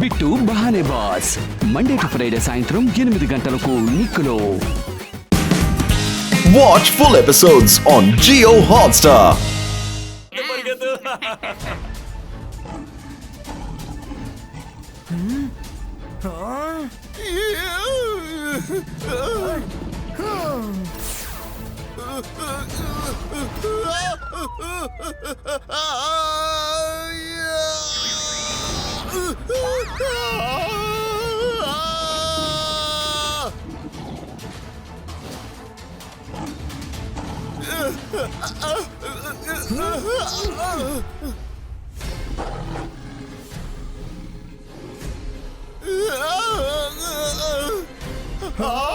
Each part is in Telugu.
Bittu Bahane boss Monday to Friday సాయంత్రం ఎనిమిది గంటలకు నిక్కులో Watch full episodes on Geo Hotstar. 아!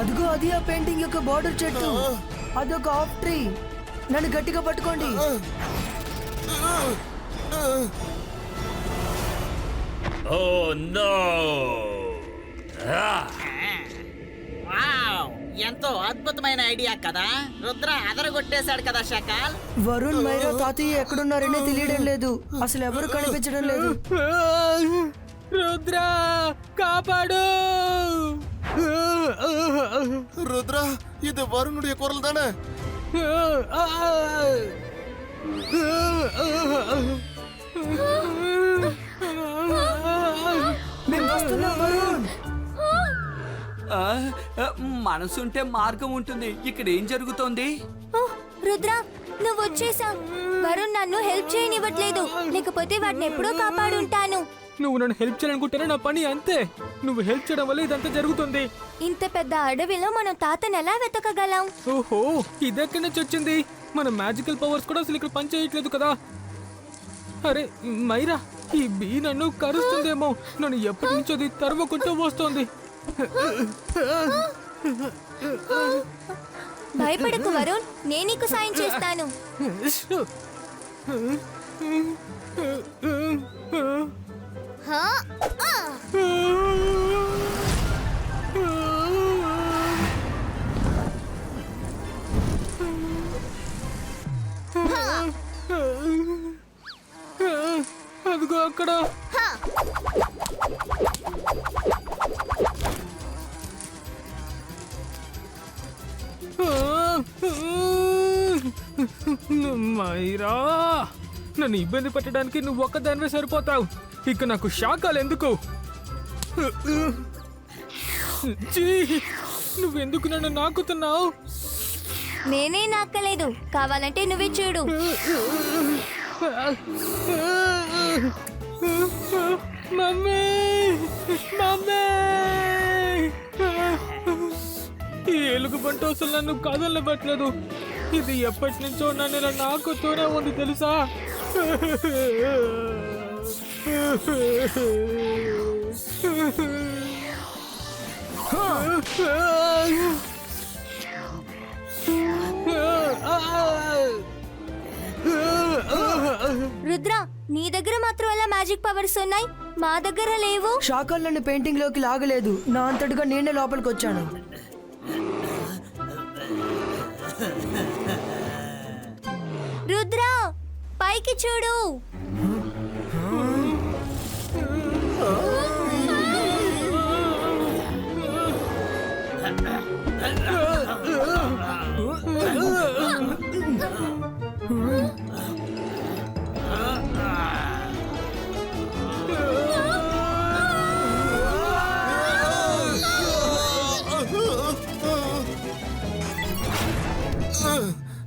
అదిగో అది ఆ పెయింటింగ్ యొక్క బార్డర్ చెట్టు. అదొక ఆఫ్ ట్రీ. నన్ను గట్టిగా పట్టుకోండి. ఓ నో వావ్ ఎంతో అద్భుతమైన ఐడియా కదా? రుద్ర అదరగొట్టేశాడు కదా షకాల్ వరుణ్ మైరా తాతయ్య ఎక్కడున్నారనే తెలియడం లేదు. అసలు ఎవరు కనిపించడం లేదు. రుద్ర కాపాడు! రుద్ర ఇది వరుణుడి కురలు தானே మేము వస్తున్నాం వరుణ్. మనసుంటే మార్గం ఉంటుంది. ఇక్కడ ఏం జరుగుతోంది? ఓ, రుద్ర నువ్వు వచ్చేసా వరుణ్ నన్ను హెల్ప్ చేయనివ్వట్లేదు. లేకపోతే వాటిని ఎప్పుడో కాపాడుంటాను. నువ్వు నన్ను హెల్ప్ చేయాలనుకుంటేనే నా పని అంతే. నువ్వు హెల్ప్ చేయడం వల్ల ఇదంతా జరుగుతుంది. ఇంత పెద్ద అడవిలో మనం తాతను ఎలా వెతకగలం? ఓహో ఇదెక్కడి నుంచి వచ్చింది? మన మ్యాజికల్ పవర్స్ కూడా అసలు ఇక్కడ పని చేయట్లేదు కదా. అరే మైరా ఈ బీ నన్ను కరుస్తుందేమో. నన్ను ఎప్పటి నుంచో అది తరుముకుంటూ వస్తోంది. భయపడకు వరుణ్ నేను నీకు సాయం చేస్తాను హా? ఆ! అదిగో అక్కడ మైరా నన్ను ఇబ్బంది పెట్టడానికి నువ్వు ఒక్కదానివే సరిపోతావు. ఇక నాకు శాఖలు ఎందుకు! నువ్వెందుకు నన్ను నాకుతున్నావు? నేనే నాక్కలేదు. కావాలంటే నువ్వే చూడు. Mummy mummy. ఈ ఎలుగు బంట అసలు నన్ను కదలబట్టలేదు ఇది ఎప్పటి నుంచో నన్ను ఇలా నాకుతూనే ఉంది తెలుసా? రుద్ర నీ దగ్గర మాత్రం అలా మ్యాజిక్ పవర్స్ ఉన్నాయి? మా దగ్గర లేవు. షాకల్ నన్ను పెయింటింగ్లోకి లాగలేదు. నా అంతటిగా నేనే లోపలికి వచ్చాను छोड़ो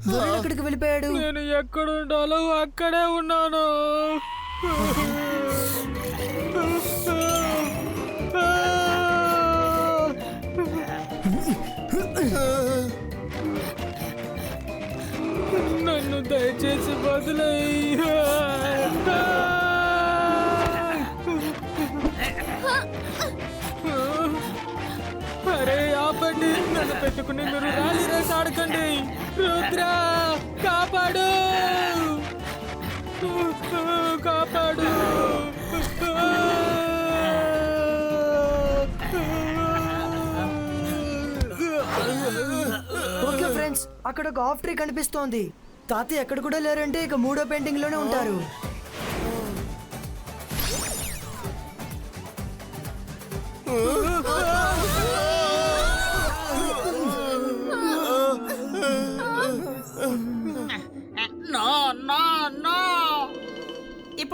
చూడు ఎక్కడికి వెళ్ళిపోయాడు? నేను ఎక్కడ ఉండాలో అక్కడే ఉన్నాను. నన్ను దయచేసి వదిలేయ్యా. అరే ఆపండి. నన్ను పెట్టుకుని మీరు రాలి రేసి ఆడకండి. రుద్ర కాపాడు! కాపాడు! ఓకే ఫ్రెండ్స్ అక్కడ ఒక ఆఫ్ ట్రీ కనిపిస్తోంది. తాతయ్య ఎక్కడ కూడా లేరంటే ఇక మూడో పెయింటింగ్లోనే ఉంటారు. నో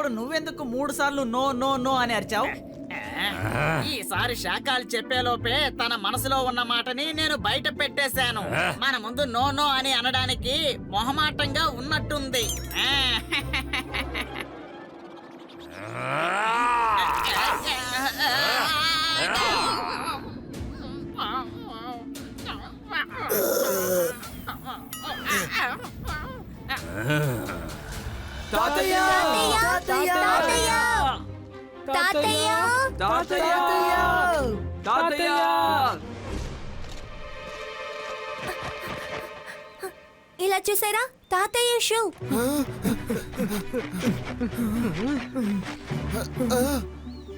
ఇప్పుడు నువ్వెందుకు మూడు సార్లు నో నో నో అని అరిచావు ఈసారి శాఖలు చెప్పేలోపే తన మనసులో ఉన్న మాటని నేను బయట పెట్టేశాను మన ముందు నో నో అని అనడానికి మొహమాటంగా ఉన్నట్టుంది ఆ. తాతయ్య! తాతయ్య! తాతయ్య! తాతయ్య! తాతయ్య! ఇలా చూసారా? తాతయ్య షూ!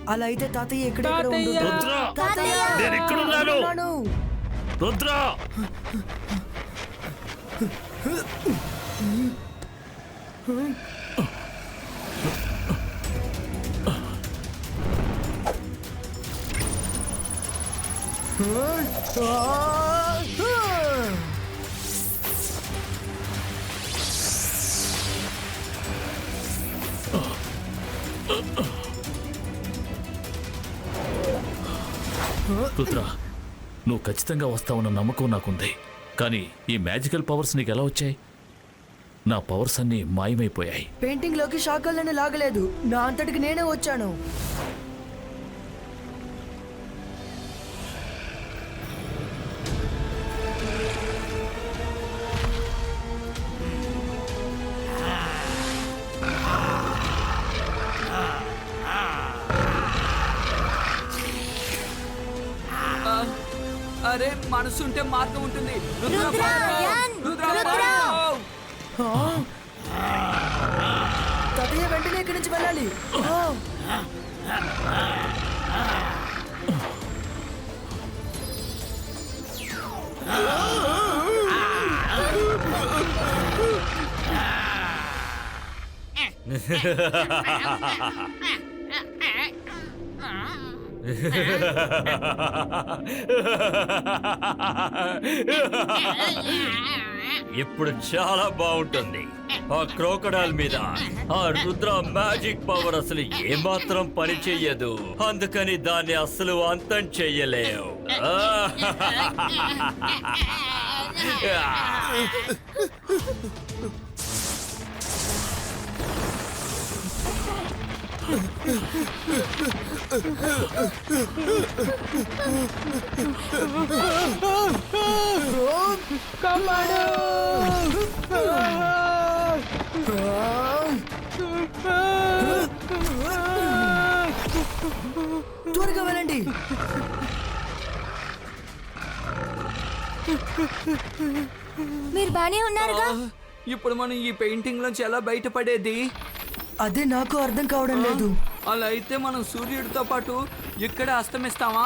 అలా అయితే తాతయ్య! ఉండుంటాడు? రుద్ర! తాతయ్య! నేను ఎక్కడున్నాను. రుద్ర! రుద్ర నువ్వు ఖచ్చితంగా వస్తావన్న నమ్మకం నాకుంది. కానీ ఈ మ్యాజికల్ పవర్స్ నీకు ఎలా వచ్చాయి? నా పవర్స్ అన్నీ మాయమైపోయాయి. పెయింటింగ్లోకి శాఖలను లాగలేదు. నా అంతటికి నేనే వచ్చాను. అరే మనసుంటే మార్గం ఉంటుంది. తాతయ్య వెంటనే ఇక్కడి నుంచి వెళ్ళాలి. ఆ! ఇప్పుడు చాలా బాగుంటుంది ఆ క్రోకడాల్ మీద ఆ రుద్ర మ్యాజిక్ పవర్ అసలు ఏమాత్రం పని చెయ్యదు అందుకని దాన్ని అసలు అంతం చెయ్యలేవు కాపాడు! త్వరగా వెళ్ళండి! మీరు బానే ఉన్నారుగా? ఇప్పుడు మనం ఈ పెయింటింగ్ నుంచి ఎలా బయటపడేది? అదే నాకు అర్థం కావడం లేదు. అలా అయితే మనం సూర్యుడితో పాటు ఇక్కడే అస్తమిస్తామా?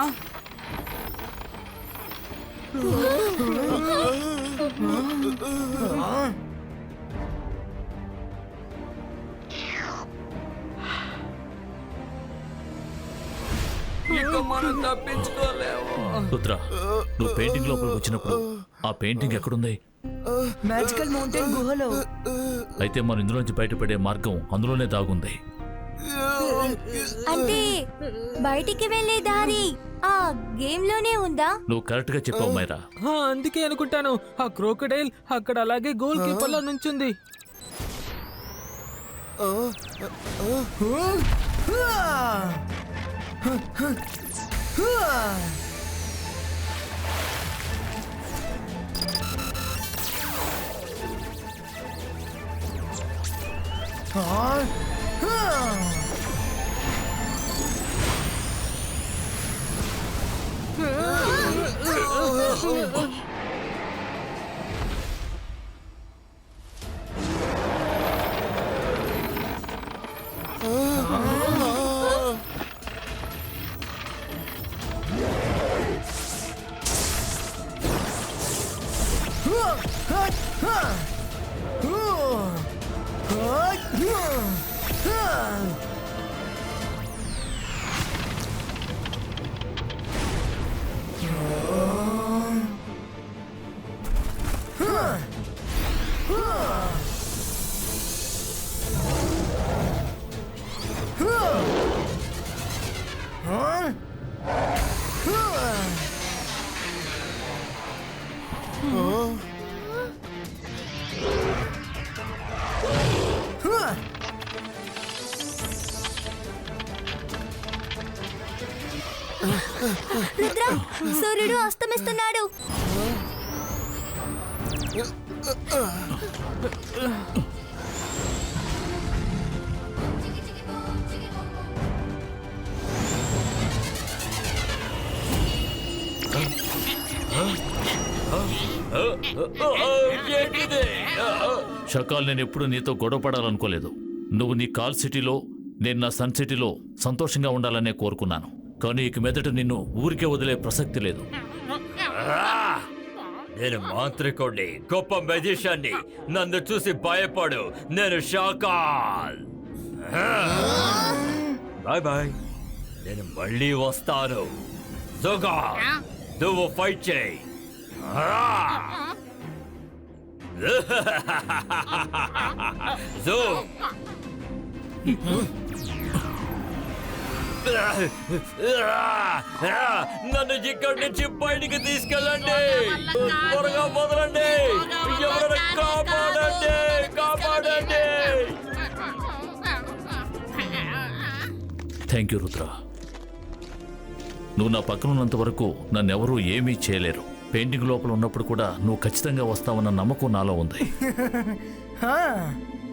ఇక మనం తప్పించుకోలేము. రుద్ర నువ్వు పెయింటింగ్ లోపలికి వచ్చినప్పుడు ఆ పెయింటింగ్ ఎక్కడుంది? మ్యాజికల్ మౌంటైన్ గుహలో. అయితే మనం ఇందులోంచి బయటపడే మార్గం అందులోనే దాగుంది. అంటే బయటికి వెళ్ళే దారి ఆ గేమ్లోనే ఉందా? నువ్వు కరెక్ట్గా చెప్పావు మైరా. ఆ, అందుకే అనుకుంటాను. ఆ క్రోకడైల్ అక్కడ అలాగే గోల్ కీపర్లో నుంచుంది. はあ、రుద్ర సూర్యుడు అస్తమిస్తున్నాడు. షకాల్ నేను ఎప్పుడు నీతో గొడవ పడాలనుకోలేదు నువ్వు నీ కాల్ సిటీలో నేను నా సన్ సిటీలో సంతోషంగా ఉండాలనే కోరుకున్నాను. కానీ ఇక మీదట నిన్ను ఊరికే వదిలే ప్రసక్తి లేదు. నేను మాంత్రికుడిని గొప్ప మెజిషియన్ని. నన్ను చూసి భయపడు. నేను షాకాల్ బాయ్ బాయ్. నేను మళ్ళీ వస్తాను. జోగా. నువ్వు ఫైట్ చేయి. జో. నన్ను ఇక్కడి నుంచి బయటికి తీసుకెళ్ళండి. త్వరగా వదలండి. ఎవరైనా కాపాడండి. కాపాడండి. థ్యాంక్ యూ రుద్ర నువ్వు నా పక్కన ఉన్నంత వరకు నన్నెవరూ ఏమీ చేయలేరు. పెయింటింగ్ లోపల ఉన్నప్పుడు కూడా నువ్వు ఖచ్చితంగా వస్తావన్న నమ్మకం నాలో ఉంది.